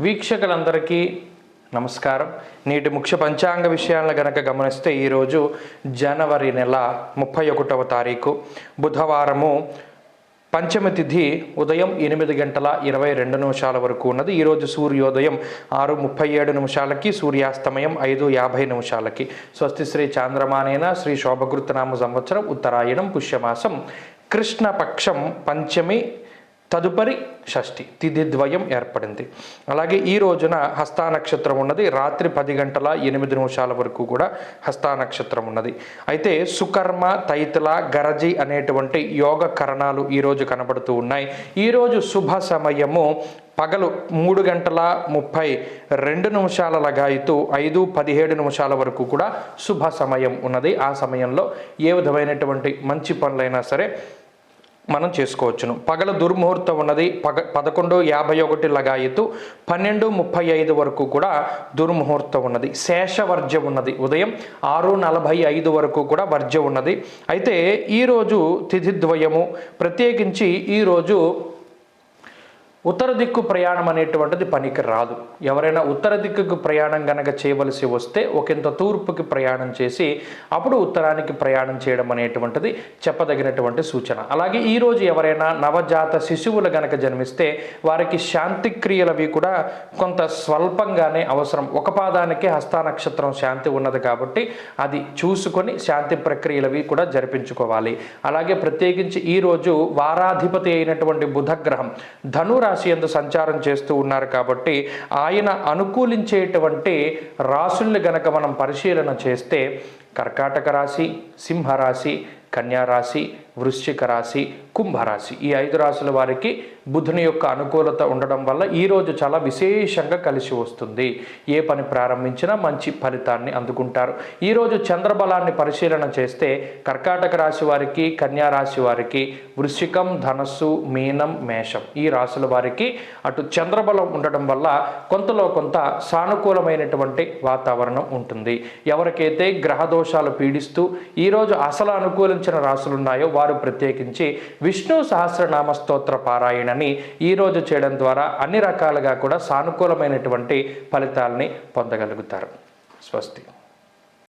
వీక్షకులందరికీ నమస్కారం. నేటి ముఖ్య పంచాంగ విషయాలను గనక గమనిస్తే ఈరోజు జనవరి నెల ముప్పై ఒకటవ తారీఖు బుధవారము పంచమి తిథి ఉదయం ఎనిమిది గంటల ఇరవై రెండు నిమిషాల వరకు ఉన్నది. ఈరోజు సూర్యోదయం ఆరు ముప్పై ఏడు నిమిషాలకి సూర్యాస్తమయం ఐదు యాభై నిమిషాలకి. స్వస్తి శ్రీ చాంద్రమానేన శ్రీ శోభకృతనామ సంవత్సరం ఉత్తరాయణం పుష్యమాసం. కృష్ణపక్షం పంచమి తదుపరి షష్ఠి తిథి ద్వయం ఏర్పడింది. అలాగే ఈ రోజున హస్తా నక్షత్రం ఉన్నది. రాత్రి పది గంటల ఎనిమిది నిమిషాల వరకు కూడా హస్తా నక్షత్రం ఉన్నది. అయితే సుకర్మ తైతల గరజి అనేటువంటి యోగ కరణాలు ఈరోజు కనబడుతూ ఉన్నాయి. ఈరోజు శుభ సమయము పగలు మూడు గంటల ముప్పై రెండు నిమిషాల లగాయితూ ఐదు పదిహేడు నిమిషాల వరకు కూడా శుభ సమయం ఉన్నది. ఆ సమయంలో ఏ విధమైనటువంటి మంచి పనులైనా సరే మనం చేసుకోవచ్చును. పగల దుర్ముహూర్తం ఉన్నది పగ పదకొండు యాభై ఒకటి లగాయతు పన్నెండు ముప్పై ఐదు వరకు కూడా దుర్ముహూర్తం ఉన్నది. శేషవర్జ్యం ఉన్నది. ఉదయం ఆరు నలభై ఐదు వరకు కూడా వర్జ్యం ఉన్నది. అయితే ఈరోజు తిథిద్వయము ప్రత్యేకించి ఈరోజు ఉత్తర దిక్కు ప్రయాణం అనేటువంటిది పనికి రాదు. ఎవరైనా ఉత్తర దిక్కుకు ప్రయాణం గనక చేయవలసి వస్తే ఒకంత తూర్పుకి ప్రయాణం చేసి అప్పుడు ఉత్తరానికి ప్రయాణం చేయడం అనేటువంటిది చెప్పదగినటువంటి సూచన. అలాగే ఈరోజు ఎవరైనా నవజాత శిశువులు గనక జన్మిస్తే వారికి శాంతి క్రియలవి కూడా కొంత స్వల్పంగానే అవసరం. ఒక పాదానికి హస్తా నక్షత్రం శాంతి ఉన్నది కాబట్టి అది చూసుకొని శాంతి ప్రక్రియలవి కూడా జరిపించుకోవాలి. అలాగే ప్రత్యేకించి ఈరోజు వారాధిపతి అయినటువంటి బుధగ్రహం రాశి ఎందు సంచారం చేస్తూ ఉన్నారు కాబట్టి ఆయన అనుకూలించేటువంటి రాసుల్ని గనక మనం పరిశీలన చేస్తే కర్కాటక రాశి సింహరాశి కన్యారాశి వృశ్చిక రాశి కుంభరాశి ఈ ఐదు రాశుల వారికి బుధుని యొక్క అనుకూలత ఉండడం వల్ల ఈరోజు చాలా విశేషంగా కలిసి వస్తుంది. ఏ పని ప్రారంభించినా మంచి ఫలితాన్ని అందుకుంటారు. ఈరోజు చంద్రబలాన్ని పరిశీలన చేస్తే కర్కాటక రాశి వారికి కన్యా రాశి వారికి వృశ్చికం ధనస్సు మీనం మేషం ఈ రాశుల వారికి అటు చంద్రబలం ఉండడం వల్ల కొంతలో కొంత సానుకూలమైనటువంటి వాతావరణం ఉంటుంది. ఎవరికైతే గ్రహదోష దోషాలు పీడిస్తూ ఈరోజు అసలు అనుకూలించిన రాసులున్నాయో వారు ప్రత్యేకించి విష్ణు సహస్రనామ స్తోత్ర పారాయణని ఈరోజు చేయడం ద్వారా అన్ని రకాలుగా కూడా సానుకూలమైనటువంటి ఫలితాలని పొందగలుగుతారు. స్వస్తి.